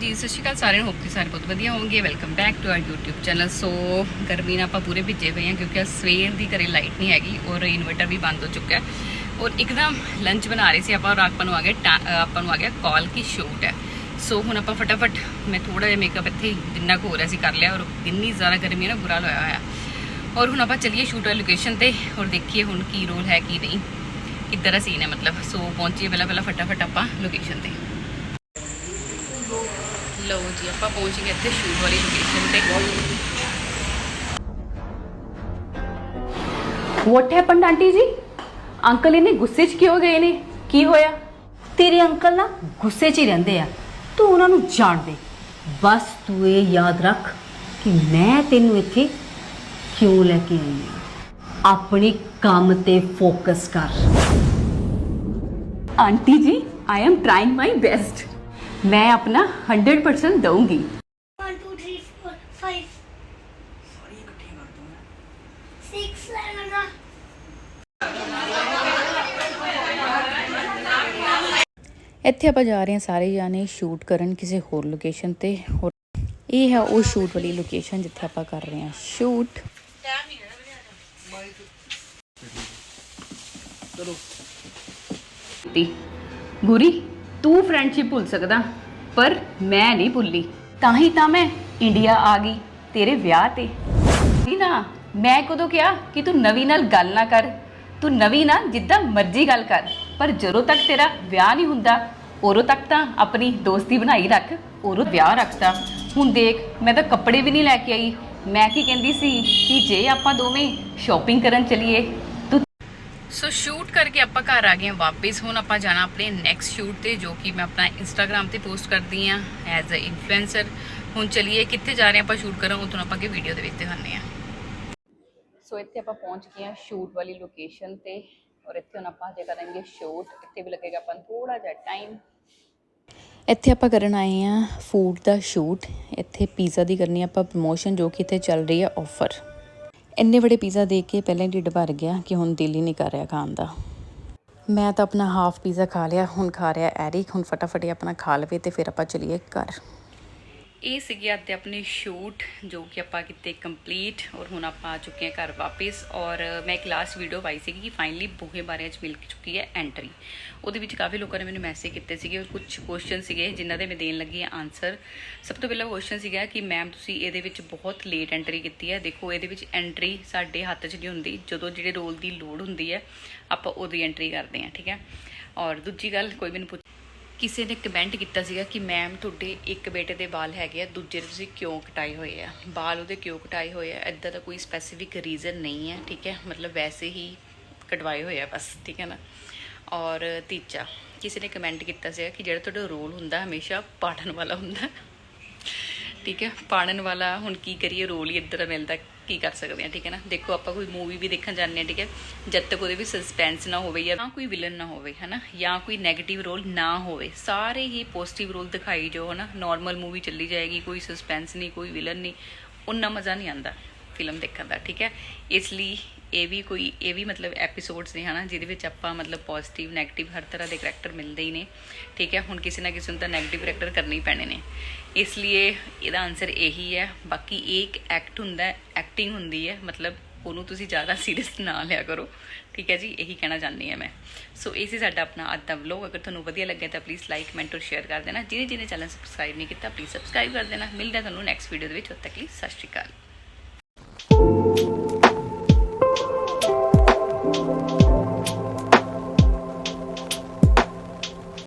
ਜੀ, ਸਤਿ ਸ਼੍ਰੀ ਅਕਾਲ ਸਾਰਿਆਂ ਨੂੰ ਹੋਪ ਕਿ ਸਾਰੇ ਬਹੁਤ ਵਧੀਆ ਹੋਵੋਗੇ welcome back to our YouTube channel so ਗਰਮੀ ਨਾਲ ਆਪਾਂ ਪੂਰੇ ਭਿੱਜੇ ਪਏ ਹਾਂ ਕਿਉਂਕਿ ਸਵੇਰ ਦੀ ਘਰੇ ਲਾਈਟ ਨਹੀਂ ਹੈਗੀ ਔਰ ਇਨਵਰਟਰ ਵੀ ਬੰਦ ਹੋ ਚੁੱਕਿਆ ਔਰ ਇੱਕਦਮ ਲੰਚ ਬਣਾ ਰਹੇ ਸੀ ਆਪਾਂ ਔਰ ਆਪਾਂ ਨੂੰ ਆ ਗਿਆ ਟਾ- ਆਪਾਂ ਨੂੰ ਆ ਗਿਆ ਕਾਲ ਕੀ ਸ਼ੂਟ ਹੈ। ਸੋ ਹੁਣ ਆਪਾਂ ਫਟਾਫਟ, ਮੈਂ ਥੋੜਾ ਜਿਹਾ ਮੇਕਅਪ ਇੱਥੇ ਜਿੰਨਾ ਕੁ ਹੋ ਰਿਹਾ ਸੀ ਕਰ ਲਿਆ ਔਰ ਇੰਨੀ ਜ਼ਿਆਦਾ ਗਰਮੀ ਹੈ ਨਾ, ਬੁਰਾ ਹਾਲ ਹੋਇਆ ਹੋਇਆ। ਔਰ ਹੁਣ ਆਪਾਂ ਚੱਲੀਏ ਸ਼ੂਟ ਵਾਲੀ ਲੋਕੇਸ਼ਨ ਤੇ ਔਰ ਦੇਖੀਏ ਹੁਣ ਕੀ ਰੋਲ ਹੈ ਕੀ ਨਹੀਂ। ਕਿੱਦਾਂ ਦਾ ਸੀਨ ਹੈ ਮਤਲਬ। ਸੋ ਪਹੁੰਚੀਏ ਪਹਿਲਾਂ ਪਹਿਲਾਂ ਫਟਾਫਟ ਆਪਾਂ ਲੋਕੇਸ਼ਨ ਤੇ। ਲਓ ਜੀ ਆਪਾਂ ਪਹੁੰਚ ਗਏ ਇੱਥੇ ਸ਼ੂਟ ਵਾਲੀ ਲੋਕੇਸ਼ਨ ਤੇ। What happened aunty ji? Uncle ਇਹਨੇ ਗੁੱਸੇ 'ਚ ਕਿਉਂ ਗਏ ਨੇ? ਕੀ ਹੋਇਆ? ਤੇਰੇ ਅੰਕਲ ਨਾ ਗੁੱਸੇ 'ਚ ਹੀ ਰਹਿੰਦੇ ਆ। ਤੂੰ ਉਹਨਾਂ ਨੂੰ ਜਾਣ ਦੇ। ਬਸ ਤੂੰ ਇਹ ਯਾਦ ਰੱਖ ਕਿ ਮੈਂ ਤੈਨੂੰ ਇੱਥੇ ਕਿਉਂ ਲੈ ਕੇ ਆਈ ਹਾਂ ਆਪਣੇ ਕੰਮ ਤੇ ਫੋਕਸ ਕਰ। Aunty ji I am trying my best ਮੈਂ ਆਪਣਾ 100% ਦਊਂਗੀ One, two, three, four, five. Six, seven, eight. ਇੱਥੇ ਆਪਾਂ ਜਾ ਰਹੇ ਹਾਂ ਸਾਰੇ ਜਾਣੇ ਸ਼ੂਟ ਕਰਨ ਕਿਸੇ ਹੋਰ ਲੋਕੇਸ਼ਨ ਤੇ। ਹੋਰ ਇਹ ਹੈ ਉਹ ਸ਼ੂਟ ਵਾਲੀ ਲੋਕੇਸ਼ਨ ਜਿੱਥੇ ਆਪਾਂ ਕਰ ਰਹੇ ਹਾਂ ਸ਼ੂਟ ਤੀ ਗੁਰੀ ਤੂੰ ਫਰੈਂਡਸ਼ਿਪ ਭੁੱਲ ਸਕਦਾ, ਪਰ ਮੈਂ ਨਹੀਂ ਭੁੱਲੀ। ਤਾਂ ਹੀ ਤਾਂ ਮੈਂ ਇੰਡੀਆ ਆ ਗਈ, ਤੇਰੇ ਵਿਆਹ ਤੇ। ਨਹੀਂ ਨਾ, ਮੈਂ ਕਦੋਂ ਕਿਹਾ ਕਿ ਤੂੰ ਨਵੀਂ ਨਾਲ ਗੱਲ ਨਾ ਕਰ? ਤੂੰ ਨਵੀਂ ਨਾਲ ਜਿੱਦਾਂ ਮਰਜ਼ੀ ਗੱਲ ਕਰ, ਪਰ ਜਦੋਂ ਤੱਕ ਤੇਰਾ ਵਿਆਹ ਨਹੀਂ ਹੁੰਦਾ, ਉਦੋਂ ਤੱਕ ਤਾਂ ਆਪਣੀ ਦੋਸਤੀ ਬਣਾਈ ਰੱਖ, ਉਦੋਂ ਵਿਆਹ ਰੱਖਦਾ ਹੁਣ ਦੇਖ, ਮੈਂ ਤਾਂ ਕੱਪੜੇ ਵੀ ਨਹੀਂ ਲੈ ਕੇ ਆਈ। ਮੈਂ ਕੀ ਕਹਿੰਦੀ ਸੀ ਕਿ ਜੇ ਆਪਾਂ ਦੋਵੇਂ ਸ਼ਾਪਿੰਗ ਕਰਨ ਚਲੀਏ ਸੋ ਸ਼ੂਟ ਕਰਕੇ ਆਪਾਂ ਘਰ ਆ ਗਏ ਹਾਂ ਵਾਪਿਸ ਹੁਣ ਆਪਾਂ ਜਾਣਾ ਆਪਣੇ ਨੈਕਸਟ ਸ਼ੂਟ ਤੇ ਜੋ ਕਿ ਮੈਂ ਆਪਣਾ ਇੰਸਟਾਗ੍ਰam ਤੇ ਪੋਸਟ ਕਰਦੀ ਹਾਂ ਐਜ਼ ਅ ਇਨਫਲੂਐਂਸਰ ਹੁਣ ਚਲਿਏ ਕਿੱਥੇ ਜਾ ਰਹੇ ਹਾਂ ਆਪਾਂ ਸ਼ੂਟ ਕਰਨ ਉਦੋਂ ਆਪਾਂ ਅੱਗੇ ਵੀਡੀਓ ਦੇ ਵਿੱਚ ਦਿਖਾਉਂਦੇ ਹਾਂ ਸੋ ਇੱਥੇ ਆਪਾਂ ਪਹੁੰਚ ਗਏ ਹਾਂ ਸ਼ੂਟ ਵਾਲੀ ਲੋਕੇਸ਼ਨ ਤੇ ਔਰ ਇੱਥੇ ਹੁਣ ਆਪਾਂ ਹਜੇ ਕਰਾਂਗੇ ਸ਼ੂਟ ਇੱਥੇ ਵੀ ਲੱਗੇਗਾ ਆਪਾਂ ਥੋੜਾ ਜਿਹਾ ਟਾਈਮ ਇੱਥੇ ਆਪਾਂ ਕਰਨ ਆਏ ਆ ਫੂਡ ਦਾ ਸ਼ੂਟ ਇੱਥੇ ਪੀਜ਼ਾ ਦੀ ਕਰਨੀ ਆ ਆਪਾਂ ਪ੍ਰਮੋਸ਼ਨ ਜੋ ਕਿ ਇੱਥੇ ਚੱਲ ਰਹੀ ਹੈ ਆਫਰ ਇੰਨੇ ਬੜੇ ਪੀਜ਼ਾ ਦੇਖ ਕੇ ਪਹਿਲਾਂ ਹੀ ਢਿੱਡ ਭਰ ਗਿਆ ਕਿ ਹੁਣ ਦਿਲ ਹੀ ਨਹੀਂ ਕਰ ਰਿਹਾ ਖਾਣ ਦਾ। ਮੈਂ ਤਾਂ ਆਪਣਾ ਹਾਫ ਪੀਜ਼ਾ ਖਾ ਲਿਆ, ਹੁਣ ਖਾ ਰਿਹਾ ਐਰਿਕ ਹੁਣ ਫਟਾਫਟ ਇਹ ਆਪਣਾ ਖਾ ਲਵੇ ਤੇ ਫਿਰ ਆਪਾਂ ਚਲੀਏ ਘਰ। ਇਹ ਸੀਗੇ ਅੱਜ ਦੇ ਸ਼ੂਟ, ਜੋ ਕਿ ਆਪਾਂ ਕੀਤੇ ਕੰਪਲੀਟ ਔਰ ਹੁਣ ਆਪਾਂ ਆ ਚੁੱਕੇ ਹਾਂ ਘਰ ਵਾਪਸ ਔਰ ਮੈਂ ਇੱਕ ਲਾਸਟ ਵੀਡੀਓ ਪਾਈ ਸੀਗੀ ਕਿ ਫਾਈਨਲੀ ਬੂਹੇ ਬਾਰੇ ਚ ਮਿਲ ਚੁੱਕੀ ਹੈ ਐਂਟਰੀ ਉਹਦੇ ਵਿੱਚ ਕਾਫੀ ਲੋਕਾਂ ਨੇ ਮੈਨੂੰ ਮੈਸੇਜ ਕੀਤੇ ਸੀਗੇ ਔਰ ਕੁਝ ਕੁਐਸਚਨ ਸੀਗੇ ਜਿਨ੍ਹਾਂ ਦੇ ਮੈਂ ਦੇਣ ਲੱਗੀ ਹਾਂ ਆਨਸਰ ਸਭ ਤੋਂ ਪਹਿਲਾ ਕੁਐਸਚਨ ਸੀਗਾ ਕਿ ਮੈਮ ਤੁਸੀਂ ਇਹਦੇ ਵਿੱਚ ਬਹੁਤ ਲੇਟ ਐਂਟਰੀ ਕੀਤੀ ਹੈ। ਦੇਖੋ, ਇਹਦੇ ਵਿੱਚ ਐਂਟਰੀ ਸਾਡੇ ਹੱਥ 'ਚ ਨਹੀਂ ਹੁੰਦੀ। ਜਦੋਂ ਜਿਹੜੇ ਰੋਲ ਦੀ ਲੋੜ ਹੁੰਦੀ ਹੈ, ਆਪਾਂ ਉਹਦੀ ਐਂਟਰੀ ਕਰਦੇ ਹਾਂ, ਠੀਕ ਹੈ? ਔਰ ਦੂਜੀ ਗੱਲ, ਕੋਈ ਮੈਨੂੰ ਪੁੱਛ ਕਿਸੇ ਨੇ ਕਮੈਂਟ ਕੀਤਾ ਸੀਗਾ ਕਿ ਮੈਮ ਤੁਹਾਡੇ ਇੱਕ ਬੇਟੇ ਦੇ ਵਾਲ ਹੈਗੇ ਆ, ਦੂਜੇ ਦੇ ਤੁਸੀਂ ਕਿਉਂ ਕਟਾਏ ਹੋਏ ਆ? ਵਾਲ ਉਹਦੇ ਕਿਉਂ ਕਟਾਏ ਹੋਏ ਆ? ਇਦਾਂ ਦਾ ਕੋਈ ਸਪੈਸੀਫਿਕ ਰੀਜ਼ਨ ਨਹੀਂ ਹੈ, ਠੀਕ ਹੈ? ਮਤਲਬ ਵੈਸੇ ਹੀ ਕਟਵਾਏ ਹੋਏ ਆ ਬਸ, ਠੀਕ ਹੈ ਨਾ? ਔਰ ਤੀਜਾ, ਕਿਸੇ ਨੇ ਕਮੈਂਟ ਕੀਤਾ ਸੀਗਾ ਕਿ ਜਿਹੜਾ ਤੁਹਾਡਾ ਰੋਲ ਹੁੰਦਾ ਹਮੇਸ਼ਾ ਪਾੜਨ ਵਾਲਾ ਹੁੰਦਾ, ਠੀਕ ਹੈ? ਪਾੜਨ ਵਾਲਾ ਹੁਣ ਕੀ ਕਰੀਏ, ਰੋਲ ਹੀ ਇੱਧਰ ਮਿਲਦਾ। ਕੀ ਕਰ ਸਕਦੇ ਆ, ਠੀਕ ਹੈ ਨਾ? ਦੇਖੋ, ਆਪਾਂ ਕੋਈ ਮੂਵੀ ਵੀ ਦੇਖਣ ਜਾਂਦੇ ਆ, ਠੀਕ ਹੈ? ਜਦ ਤੱਕ ਉਹਦੇ ਵਿੱਚ ਸਸਪੈਂਸ ਨਾ ਹੋਵੇ ਜਾਂ ਕੋਈ ਵਿਲਨ ਨਾ ਹੋਵੇ, ਹਨਾ? ਜਾਂ ਕੋਈ 네ਗੇਟਿਵ ਰੋਲ ਨਾ ਹੋਵੇ, ਸਾਰੇ ਹੀ ਪੋਜ਼ਿਟਿਵ ਰੋਲ ਦਿਖਾਈ ਜੋ ਹਨਾ? ਨਾਰਮਲ ਮੂਵੀ ਚੱਲੀ ਜਾਏਗੀ, ਕੋਈ ਸਸਪੈਂਸ ਨਹੀਂ, ਕੋਈ ਵਿਲਨ ਨਹੀਂ, ਉਨਾ ਮਜ਼ਾ ਨਹੀਂ ਆਂਦਾ ਫਿਲਮ ਦੇਖਣ ਦਾ, ਠੀਕ ਹੈ? ਇਸ ਲਈ ਇਹ ਵੀ ਕੋਈ, ਇਹ ਵੀ ਮਤਲਬ ਐਪੀਸੋਡਸ ਨੇ, ਹਨਾ, ਜਿਹਦੇ ਵਿੱਚ ਆਪਾਂ ਮਤਲਬ ਪੋਜ਼ਿਟਿਵ 네ਗੇਟਿਵ ਹਰ ਤਰ੍ਹਾਂ ਦੇ ਕਰੈਕਟਰ ਮਿਲਦੇ ਹੀ ਨੇ। ਠੀਕ ਹੈ, ਹੁਣ ਕਿਸੇ ਨਾ ਕਿਸੇ ਨੂੰ ਤਾਂ 네ਗੇਟਿਵ ਕਰੈਕਟਰ ਕਰਨੇ ਹੀ ਪੈਣੇ ਨੇ। ਇਸ ਲਈ ਇਹਦਾ ਆਨਸਰ ਇਹੀ ਹੈ, ਬਾਕੀ ਇਹ ਇੱਕ ਐਕਟ ਹੁੰਦਾ ਐਕਟਿੰਗ ਹੁੰਦੀ ਹੈ, ਮਤਲਬ ਉਹਨੂੰ ਤੁਸੀਂ ਜ਼ਿਆਦਾ ਸੀਰੀਅਸ ਨਾ ਲਿਆ ਕਰੋ। ਠੀਕ ਹੈ ਜੀ, ਇਹੀ ਕਹਿਣਾ ਚਾਹੁੰਦੀ ਹਾਂ ਮੈਂ। ਸੋ ਇਹ ਸੀ ਸਾਡਾ ਆਪਣਾ ਅੱਜ ਦਾ ਵਲੌਗ ਅਗਰ ਤੁਹਾਨੂੰ ਵਧੀਆ ਲੱਗਿਆ ਤਾਂ ਪਲੀਜ਼ ਲਾਈਕ ਕਮੈਂਟ ਔਰ ਸ਼ੇਅਰ ਕਰ ਦੇਣਾ। ਜਿਹਨੇ ਜਿਹਨੇ ਚੈਨਲ ਸਬਸਕ੍ਰਾਈਬ ਨਹੀਂ ਕੀਤਾ ਪਲੀਜ਼ ਸਬਸਕ੍ਰਾਈਬ ਕਰ ਦੇਣਾ। ਮਿਲਦਾ ਤੁਹਾਨੂੰ ਨੈਕਸਟ ਵੀਡੀਓ ਦੇ ਵਿੱਚ। ਉਦ ਤੱਕ ਲਈ ਸਤਿ ਸ਼੍ਰੀ ਅਕਾਲ।